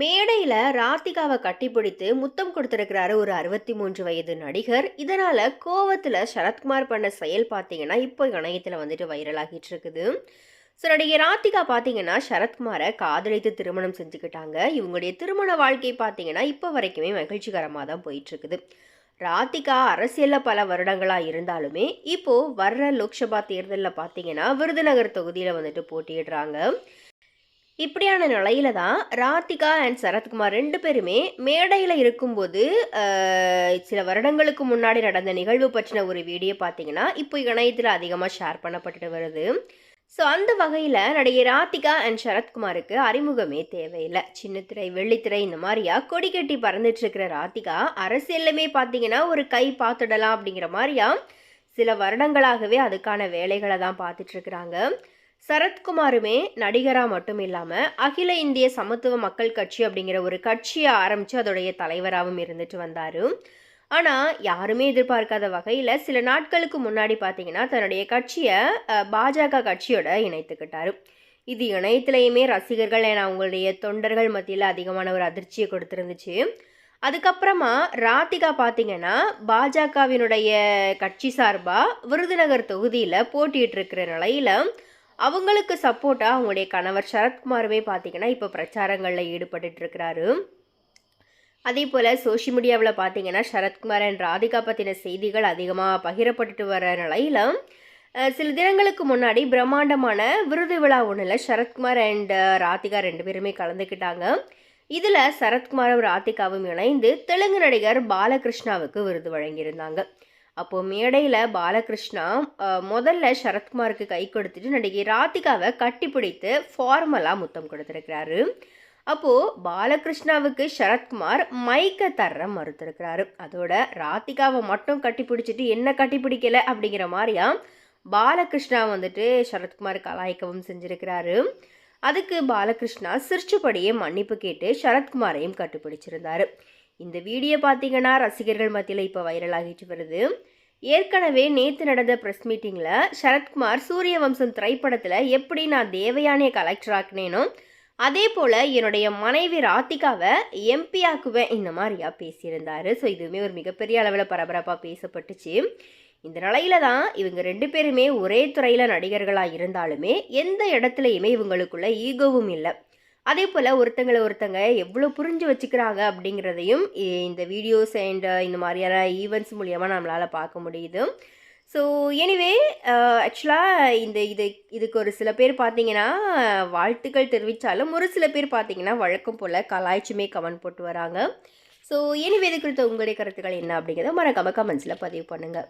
மேடையில ராதிகாவை கட்டிப்பிடித்து முத்தம் கொடுத்திருக்கிறாரு ஒரு அறுபத்தி மூன்று வயது நடிகர். இதனால கோவத்துல சரத்குமார் பண்ண செயல் பார்த்தீங்கன்னா இப்போ இணையத்துல வந்துட்டு வைரல் ஆகிட்டு இருக்குது. ஸோ நடிகை ராதிகா பார்த்தீங்கன்னா சரத்குமாரை காதலித்து திருமணம் செஞ்சுக்கிட்டாங்க. இவங்களுடைய திருமண வாழ்க்கை பார்த்தீங்கன்னா இப்போ வரைக்குமே மகிழ்ச்சிகரமாக தான் போயிட்டுருக்குது ராதிகா அரசியலில் பல வருடங்களாக இருந்தாலுமே இப்போ வர்ற லோக்சபா தேர்தலில் பார்த்தீங்கன்னா விருதுநகர் தொகுதியில் வந்துட்டு போட்டியிடுறாங்க. இப்படியான நிலையில தான் ராதிகா அண்ட் சரத்குமார் ரெண்டு பேருமே மேடையில் இருக்கும்போது சில வருடங்களுக்கு முன்னாடி நடந்த நிகழ்வு பற்றின ஒரு வீடியோ பார்த்தீங்கன்னா இப்போ இணையத்தில் அதிகமாக ஷேர் பண்ணப்பட்டுட்டு வருது. ஸோ அந்த வகையில் நடிகை ராதிகா அண்ட் சரத்குமாருக்கு அறிமுகமே தேவையில்லை. சின்னத்திரை வெள்ளித்திரை இந்த மாதிரியா கொடி கட்டி பறந்துட்டுருக்கிற ராதிகா அரசியல்லுமே பார்த்தீங்கன்னா ஒரு கை பார்த்துடலாம் அப்படிங்கிற மாதிரியா சில வருடங்களாகவே அதுக்கான வேலைகளை தான் பார்த்துட்டு இருக்கிறாங்க. சரத்குமாருமே நடிகராக மட்டும் இல்லாமல் அகில இந்திய சமத்துவ மக்கள் கட்சி அப்படிங்கிற ஒரு கட்சியை ஆரம்பித்து அதோடைய தலைவராகவும் இருந்துட்டு வந்தார். ஆனால் யாருமே எதிர்பார்க்காத வகையில் சில நாட்களுக்கு முன்னாடி பார்த்தீங்கன்னா தன்னுடைய கட்சியை பாஜக கட்சியோட இணைத்துக்கிட்டார். இது இணையத்திலையுமே ரசிகர்கள் என அவங்களுடைய தொண்டர்கள் மத்தியில் அதிகமான ஒரு அதிர்ச்சியை கொடுத்துருந்துச்சு. அதுக்கப்புறமா ராதிகா பார்த்தீங்கன்னா பாஜகவினுடைய கட்சி சார்பாக விருதுநகர் தொகுதியில் போட்டிட்டு இருக்கிற நிலையில் அவங்களுக்கு சப்போர்ட்டாக அவங்களுடைய கணவர் சரத்குமாருமே பார்த்தீங்கன்னா இப்போ பிரச்சாரங்களில் ஈடுபட்டுட்டு இருக்கிறாரு. அதே போல் சோஷியல் மீடியாவில் பார்த்தீங்கன்னா சரத்குமார் அண்ட் ராதிகா பற்றின செய்திகள் அதிகமாக பகிரப்பட்டுட்டு வர நிலையில் சில தினங்களுக்கு முன்னாடி பிரம்மாண்டமான விருது விழா ஒன்றில் சரத்குமார் அண்ட் ராதிகா ரெண்டு பேருமே கலந்துக்கிட்டாங்க. இதில் சரத்குமாரும் ராதிகாவும் இணைந்து தெலுங்கு நடிகர் பாலகிருஷ்ணாவுக்கு விருது வழங்கியிருந்தாங்க. அப்போது மேடையில் பாலகிருஷ்ணா முதல்ல சரத்குமாருக்கு கை கொடுத்துட்டு நடிகை ராதிகாவை கட்டிப்பிடித்து ஃபார்மலாக முத்தம் கொடுத்துருக்கிறாரு. அப்போது பாலகிருஷ்ணாவுக்கு சரத்குமார் மைக்கை தர மறுத்திருக்கிறாரு. அதோட ராதிகாவை மட்டும் கட்டிப்பிடிச்சிட்டு என்ன கட்டிப்பிடிக்கலை அப்படிங்கிற மாதிரியா பாலகிருஷ்ணா வந்துட்டு சரத்குமார் கலாய்க்கவும் செஞ்சுருக்கிறாரு. அதுக்கு பாலகிருஷ்ணா சிரிச்சபடியே மன்னிப்பு கேட்டு சரத்குமாரையும் கட்டுப்பிடிச்சிருந்தார் இந்த வீடியோ பார்த்தீங்கன்னா ரசிகர்கள் மத்தியில் இப்போ வைரல் ஆகிட்டு வருது. ஏற்கனவே நேற்று நடந்த ப்ரெஸ் மீட்டிங்கில் சரத்குமார் சூரிய வம்சம் திரைப்படத்தில் எப்படி நான் தேவயானியை கலெக்டர் ஆக்கினேனோ அதே போல் என்னுடைய மனைவி ராதிகாவை எம்பி ஆக்குவேன் இந்த மாதிரியா பேசியிருந்தார். ஸோ இதுவுமே ஒரு மிகப்பெரிய அளவில் பரபரப்பாக பேசப்பட்டுச்சு. இந்த நிலையில தான் இவங்க ரெண்டு பேருமே ஒரே துறையில் நடிகர்களாக இருந்தாலுமே எந்த இடத்துலையுமே இவங்களுக்குள்ள ஈகோவும் இல்லை. அதே போல் ஒருத்தங்களை ஒருத்தங்க எவ்வளோ புரிஞ்சு வச்சுக்கிறாங்க அப்படிங்கிறதையும் இந்த வீடியோஸ் அண்ட் இந்த மாதிரியான ஈவெண்ட்ஸ் மூலியமாக நம்மளால் பார்க்க முடியுது. ஸோ எனிவே ஆக்சுவலாக இந்த இது இதுக்கு ஒரு சில பேர் பார்த்தீங்கன்னா வாழ்த்துக்கள் தெரிவித்தாலும் ஒரு சில பேர் பார்த்தீங்கன்னா வழக்கம் போல் கலாய்ச்சுமே கமெண்ட் போட்டு வராங்க. ஸோ எனிவே இது குறித்த உங்களுடைய கருத்துக்கள் என்ன அப்படிங்கிறத மறக்காமல் கமெண்ட்ஸில் பதிவு பண்ணுங்கள்